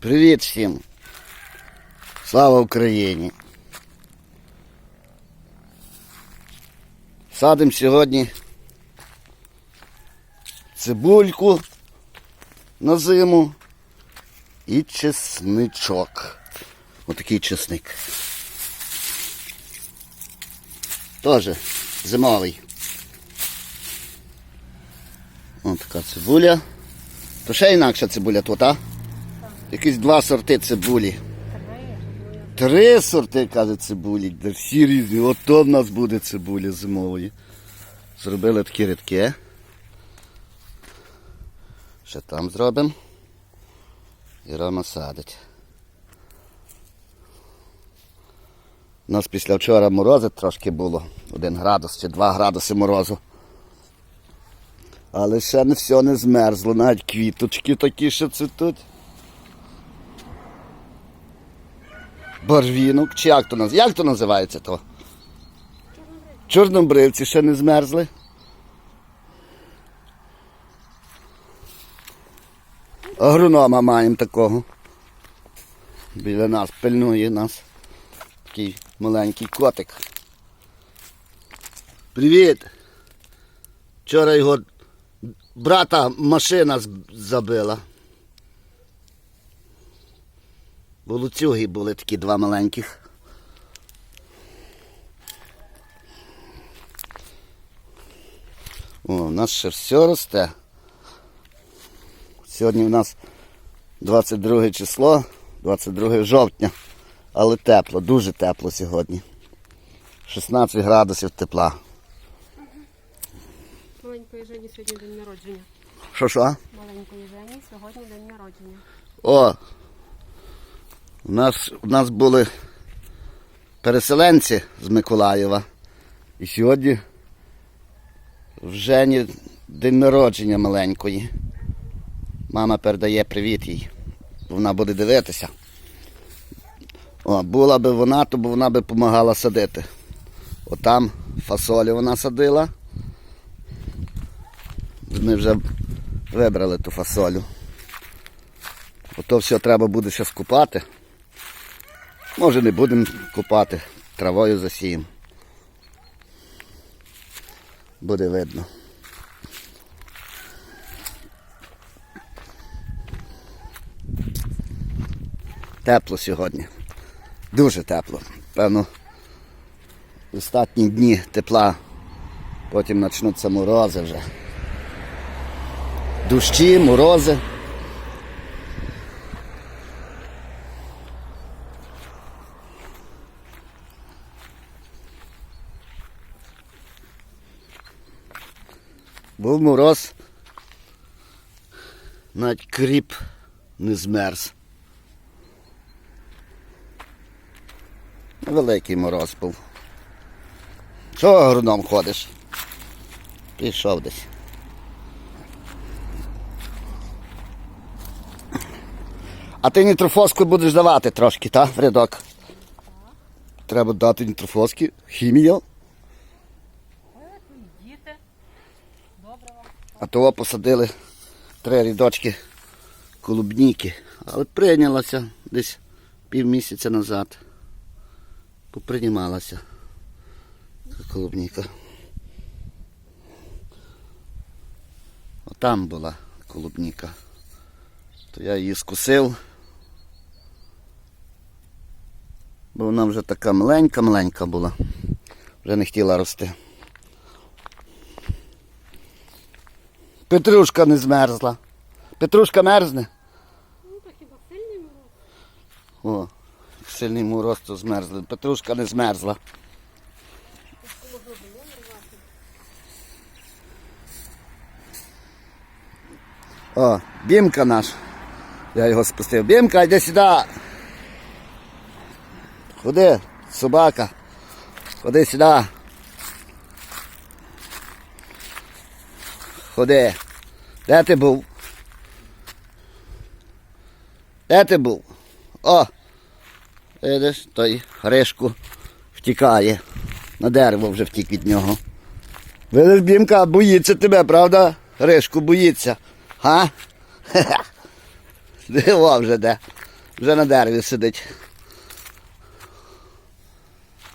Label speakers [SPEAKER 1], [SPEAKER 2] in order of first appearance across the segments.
[SPEAKER 1] Привіт всім. Слава Україні. Садимо сьогодні цибульку на зиму і чесничок. Отакий чесник. Теж зимовий. Ось така цибуля. То ще інакша цибуля тут, а? Якісь два сорти цибулі. Три сорти, каже, цибулі. Всі різні. Ото в нас буде цибуля зимової. Зробили такі рядки. Ще там зробимо. І Рома садить. У нас після вчора морози трошки було. Один градус чи два градуси морозу. Але ще не все не змерзло, навіть квіточки такі ще цвітуть. Барвінок, чи як то наз... Як то називається то? Чорнобривці ще не змерзли. Агронома маємо такого. Біля нас пильнує нас. Такий маленький котик. Привіт! Вчора його брата машина забила. Волоцюги були такі два маленьких. О, у нас ще все росте. Сьогодні у нас 22 число, 22 жовтня. Але тепло, дуже тепло сьогодні. 16 градусів тепла.
[SPEAKER 2] Маленької Жені сьогодні день народження.
[SPEAKER 1] Що що?
[SPEAKER 2] Маленької Жені сьогодні день народження.
[SPEAKER 1] О! У нас, у нас були переселенці з Миколаєва. І сьогодні в Жені день народження маленької. Мама передає привіт їй. Вона буде дивитися. О, була би вона, то вона би допомагала садити. Отам фасолі вона садила. Ми вже вибрали ту фасолю. Ото все треба буде ще скупати. Може не будемо купати, травою засіємо. Буде видно. Тепло сьогодні. Дуже тепло. Певно, останні дні тепла, потім почнуться морози вже. Дощі, морози. Був мороз, навіть кріп не змерз. Великий мороз був. Що агроном ходиш? Пішов десь. А ти нітрофоску будеш давати трошки, так, в рядок? Треба дати нітрофоски, хімія. А того посадили три рядочки клубніки. Але прийнялася десь півмісяця назад. Поприймалася ця клубніка. Отам була клубніка. То я її скусив. Бо вона вже така маленька-маленька була. Вже не хотіла рости. Петрушка не змерзла. Петрушка мерзне.
[SPEAKER 2] Ну то хіба сильний мороз?
[SPEAKER 1] О, сильний мороз то змерзли. Петрушка не змерзла. О, бімка наш. Я його спустив. Бімка, йди сюди. Ходи, собака. Ходи сюди. Ходи. Де ти був? Де ти був? О! Видиш, той Гришку втікає. На дерево вже втік від нього. Видиш, бімка боїться тебе, правда? Гришку боїться. Га? Диво вже де. Вже на дереві сидить.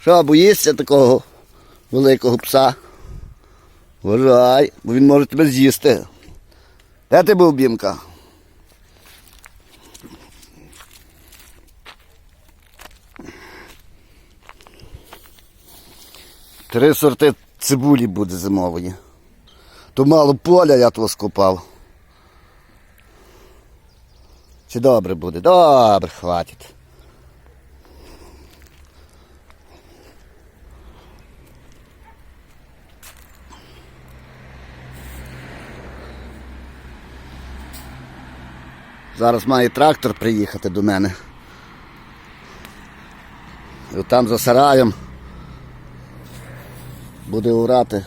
[SPEAKER 1] Що, боїшся такого великого пса? Вважай, бо він може тебе з'їсти. Де ти був, бімка? Три сорти цибулі буде зимової. То мало поля я того скопав. Чи добре буде? Добре, хватить. Зараз має трактор приїхати до мене. І там за сараєм буде урати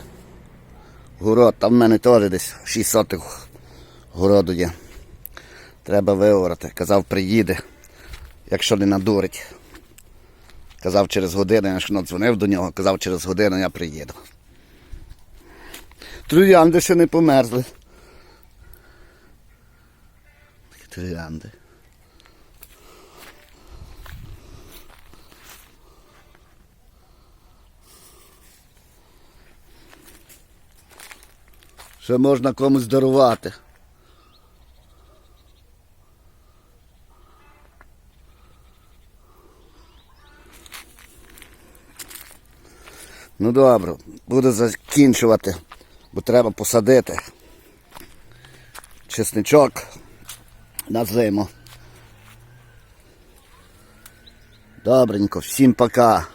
[SPEAKER 1] город. Там в мене теж десь 6 сотих городу є. Треба виорати. Казав, приїде, якщо не надурить. Казав через годину, я ж дзвонив до нього, казав, через годину я приїду. Троянди ще не померзли. Такі Троянди. Ще можна комусь дарувати. Ну добре, буду закінчувати, бо треба посадити чесничок на зиму. Добренько, всім пока.